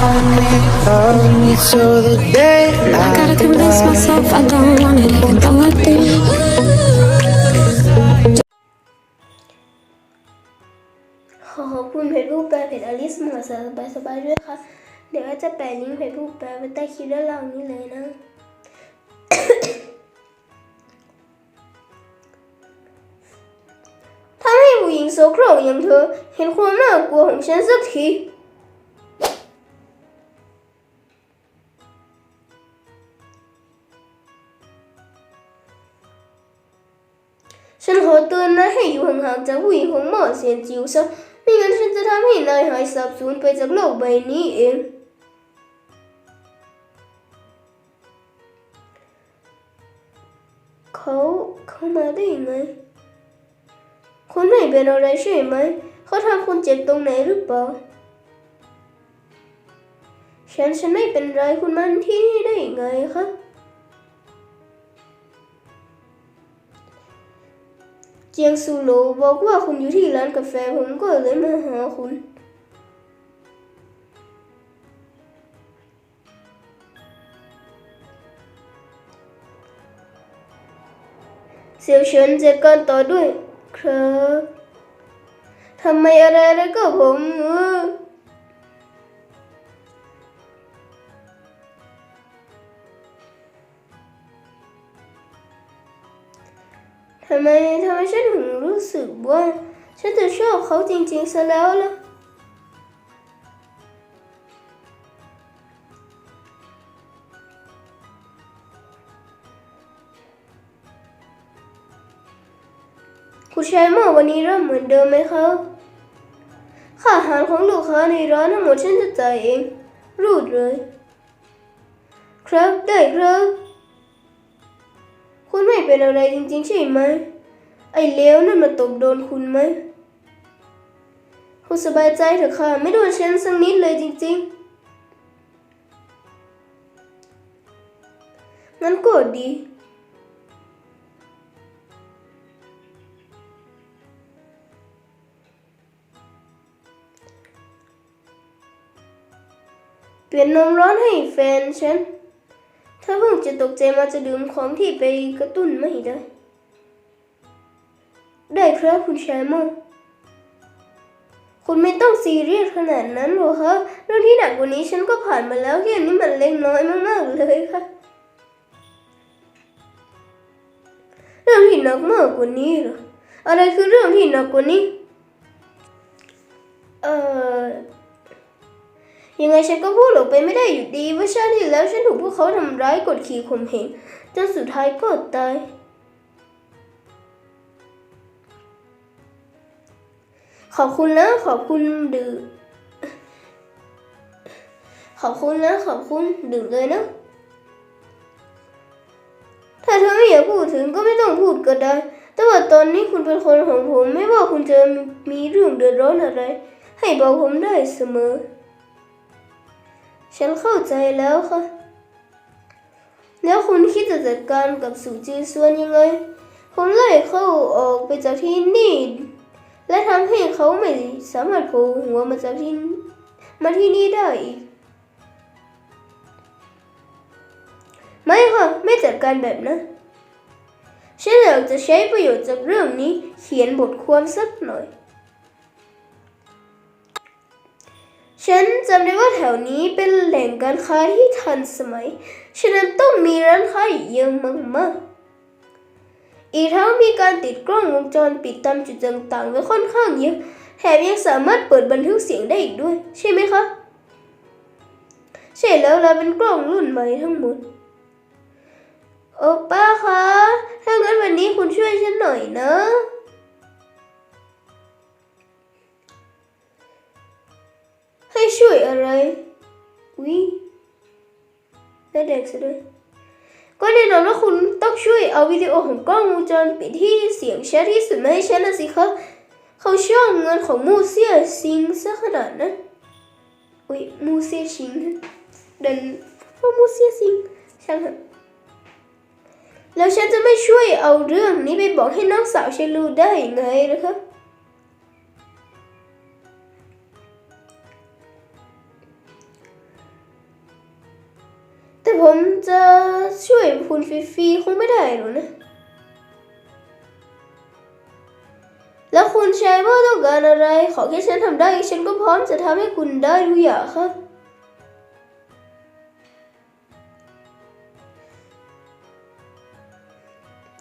I gotta convince myself I don't want it, even though I do. ขอขอบคุณเพจผู้แปลเพจอลิสหมอสบายสบายด้วยค่ะ เดี๋ยวจะแปะลิงก์เพจผู้แปลไว้ใต้คลิปด้านล่างนี้เลยนะถ้าให้ผู้หญิงโสโครกอย่างเธอ เห็นความน่ากลัวของฉันสักที ฉันขอเตือนนะให้อยู่ห่างๆจากผู้หญิงของหมอเซียนจิวซะไม่งั้นฉันจะทำให้นายหายสับสูญไปจากโลกใบนี้เอง เขาเขามาได้ยังไงคุณไม่เป็นอะไรใช่ไหม เขาทำคุณเจ็บตรงไหนหรือเปล่า ฉันฉันไม่เป็นไรคุณมันที่นี่ได้ยังไงคะ จียงซูโลบอกว่าคุณอยู่ที่ร้านกาแฟผมก็เลยมาหาคุณเซียวเฉินจัดการต่อด้วย ครับทำไมอะไรอะไรก็ผมเออ ทำไมทำไมฉันถึงรู้สึกว่าฉันจะชอบเขาจริงๆซะแล้วล่ะคุณชายหมอวันนี้เริ่มเหมือนเดิมไหมครับค่าอาหารของลูกค้าในร้านทั้งหมดฉันจะจ่ายเอง รูดเลย ครับได้ครับ คุณไม่เป็นอะไรจริงๆใช่ไหม ไอ้เลวนั่นมาตบโดนคุณไหมคุณสบายใจเถอะค่ะ ไม่โดนฉันสักนิดเลยจริงๆ งั้นก็ดี เปลี่ยนนมร้อนให้แฟนฉัน ถ้าเพิ่งจะตกใจมาจะดื่มของที่ไปกระตุ้นไม่ได้ ได้ครับคุณชายโมคุณไม่ต้องซีเรียสขนาดนั้นหรอกคะเรื่องที่หนักกว่านี้ฉันก็ผ่านมาแล้วแค่นี้มันเล็กน้อยมากๆเลยค่ะ เรื่องที่หนักมากกว่านี้หรออะไรคือเรื่องที่หนักกว่านี้ เอ่อยังไงฉันก็พูดออกไปไม่ได้อยู่ดีว่าชาติที่แล้วฉันถูกพวกเขาทำร้ายกดขี่ข่มเหงจนสุดท้ายก็ตาย อบคุณนะ ขอบคุณดื่มขอบคุณนะ ขอบคุณดื่มเลยนะ ถ้าเธอไม่อยากพูดถึงก็ไม่ต้องพูดก็ได้ แต่ว่าตอนนี้คุณเป็นคนของผม ไม่ว่าคุณจะมีเรื่องเดือดร้อนอะไร ให้บอกผมได้เสมอ ฉันเข้าใจแล้วค่ะ แล้วคุณคิดจะจัดการกับสู่จือส่วนยังไง ผมไล่เข้าออกไปจากที่นี่ และทำให้เขาไม่สามารถโผล่หัวมาจากที่มาที่นี่ได้อีก ไม่ค่ะไม่จัดการแบบนั้นฉันอยากจะใช้ประโยชน์จากเรื่องนี้เขียนบทความสักหน่อย ฉันจำได้ว่าแถวนี้เป็นแหล่งการค้าที่ทันสมัย ฉะนั้นต้องมีร้านค้าอยู่เยอะมากๆ อีกทั้งมีการติดกล้องวงจรปิดตามจุดต่างๆไว้ค่อนข้างเยอะ แถมยังสามารถเปิดบันทึกเสียงได้อีกด้วย ใช่ไหมคะ ใช่แล้วเราเป็นกล้องรุ่นใหม่ทั้งหมด โอป้าคะ ถ้างั้นวันนี้คุณช่วยฉันหน่อยนะให้ช่วยอะไรวิได้เด็กซะด้วย ก็แน่นอนว่าคุณต้องช่วยเอาวิดีโอของกล้องวงจรปิดที่เสียงชัดที่สุดมาให้ฉันนะสิคะเขาช่องเงินของมูเซียซิงซะขนาดนั้นอุ้ยมูเซียชิงเดินพวกมูเซียซิงช่างเถอะแล้วฉันจะไม่ช่วยเอาเรื่องนี้ไปบอกให้น้องสาวฉันรู้ได้ยังไงนะคะ ผมจะช่วยคุณฟรีๆคงไม่ได้หรอกนะ แล้วคุณชายว่าต้องการอะไร ขอแค่ฉันทำได้ ฉันก็พร้อมจะทำให้คุณได้ทุกอย่างครับ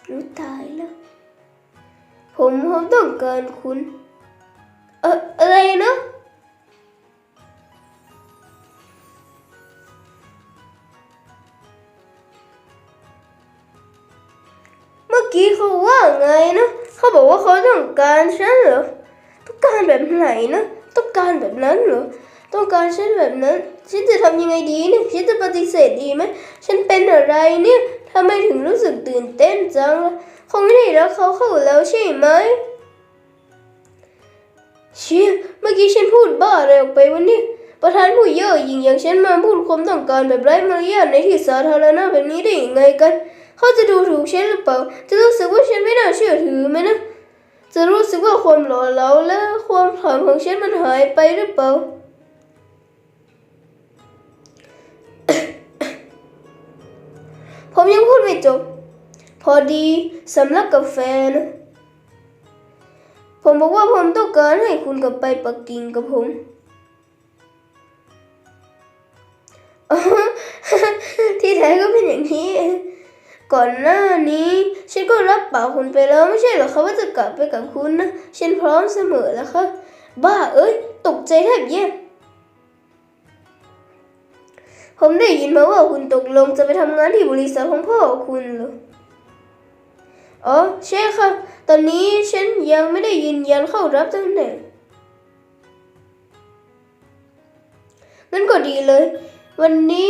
รู้ตายแล้ว ผมผมต้องการคุณ กี้เขาว่าไงนะเขาบอกว่าเขาต้องการฉันเหรอต้องการแบบไหนนะต้องการแบบนั้นเหรอต้องการฉันแบบนั้น ฉันจะทำยังไงดีเนี่ยฉันจะปฏิเสธดีไหมฉันเป็นอะไรเนี่ยทำไมถึงรู้สึกตื่นเต้นจังล่ะคงไม่ได้รักเขาเข้าแล้วใช่ไหมเชี่ยเมื่อกี้ฉันพูดบ้าอะไรออกไปวันนี้ประธานผู้เย่อหยิ่งอย่างฉันมาพูดความต้องการแบบไร้มารยาทในที่สาธารณะแบบนี้ได้ยังไงกัน เขาจะดูถูกฉันหรือเปล่า จะรู้สึกว่าฉันไม่น่าเชื่อถือไหมนะ จะรู้สึกว่าความหล่อเหลาและความขลังของฉันมันหายไปหรือเปล่า ผมยังพูดไม่จบ พอดีสำลักกาแฟนะผมบอกว่าผมต้องการให้คุณกลับไปปักกิ่งกับผมที่แท้ก็เป็นอย่างนี้ ก่อนหน้านี้ ฉันก็รับปากคุณไปแล้วไม่ใช่เหรอคะว่าจะกลับไปกับคุณนะ ฉันพร้อมเสมอแล้วค่ะ บ้าเอ้ย ตกใจแทบแย่ผมได้ยินมาว่าคุณตกลงจะไปทำงานที่บริษัทของพ่อคุณเหรอ อ๋อใช่ค่ะ ตอนนี้ฉันยังไม่ได้ยืนยันเข้ารับตำแหน่งงั้นก็ดีเลย วันนี้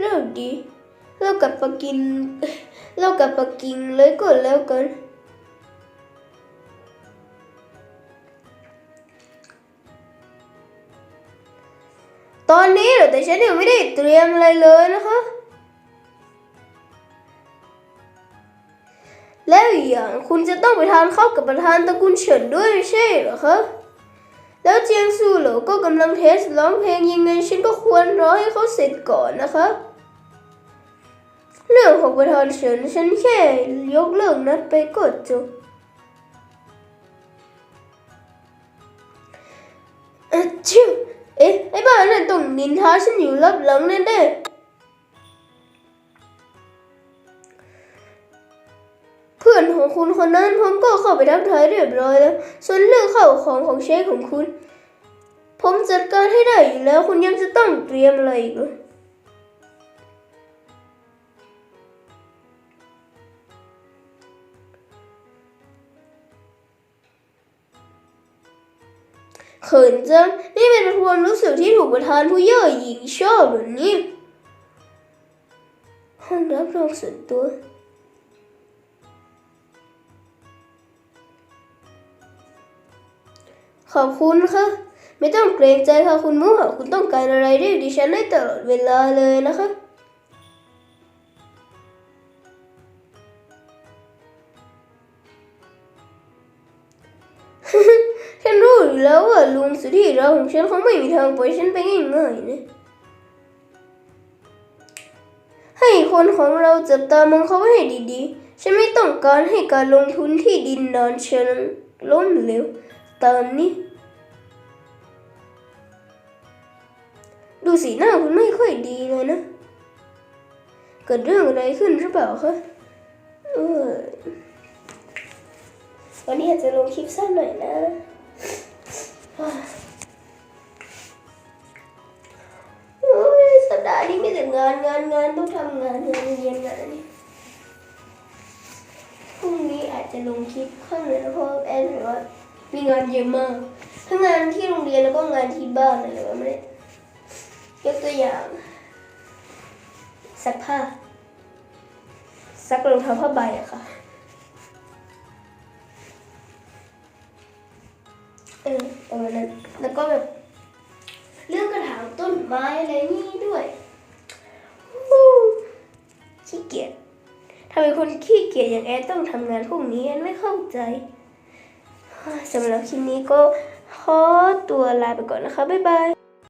เลิกดี กลับปกินเรากลับปกกิ่งเลยก็แล้วกันตอนนี้เหรอแต่ฉันยังไม่ได้เตรียมอะไรเลยนะคะ แล้วอย่างคุณจะต้องไปทานข้าวกับประธานตระกูลเฉินด้วยไม่ใช่เหรอคะแล้วเจียงซูเหลอก็กำลังเทสร้องเพลงยังไงฉันก็ควรรอให้เขาเสร็จก่อนนะคะ เรื่องของประธานเฉินฉันแค่ยกเลิกนัดไปก็จบเอชิวเอ๊ะไอ้บ้านั่นต้องนินทาฉันอยู่รับหลังแน่ๆเพื่อนของคุณคนนั้นผมก็เข้าไปทักทายเรียบร้อยแล้ว ส่วนเรื่องข้าของของเชฟของคุณ ผมจัดการให้ได้อยู่แล้ว คุณยังจะต้องเตรียมอะไรอีกหรอ เขินจังนี่เป็นความรู้สึกที่ถูกประธานผู้เย่อหญิงชอบเหรือนี่ห้องรับรองส่วนตัวขอบคุณค่ะ ไม่ต้องเกรงใจค่ะคุณมูหากคุณต้องการอะไรเรียกดิฉันได้ตลอดเวลาเลยนะคะ งสุดที่รักของฉันเขาไม่มีทางปล่อยฉันไปง่ายๆนะให้คนของเราจับตามองเขาไว้ให้ดีๆ ฉันไม่ต้องการให้การลงทุนที่ดินดอนเชิญล้มเหลวตามนี้ ดูสีหน้าคุณไม่ค่อยดีเลยนะ เกิดเรื่องอะไรขึ้นหรือเปล่าคะวันนี้อาจจะลงคลิปสั้นหน่อยนะ จะลงคลิปข้างเลยนะเพราะว่าแอนบอกว่ามีงานเยอะมากทั้งงานที่โรงเรียนแล้วก็งานที่บ้านอะไรแบบนี้ยกตัวอย่างซักผ้าซักรองเท้าผ้าใบอะค่ะเออประมาณนั้นแล้วก็แบบเรื่องกระถางต้นไม้อะไรนี่ด้วยขี้เกียจ ไมคนขี้เกียจอย่างแอนต้องทำงานพวกนี้แอนไม่เข้าใจสำหรับคลิปนี้ก็ขอตัวลาไปก่อนนะคะ บ๊ายบาย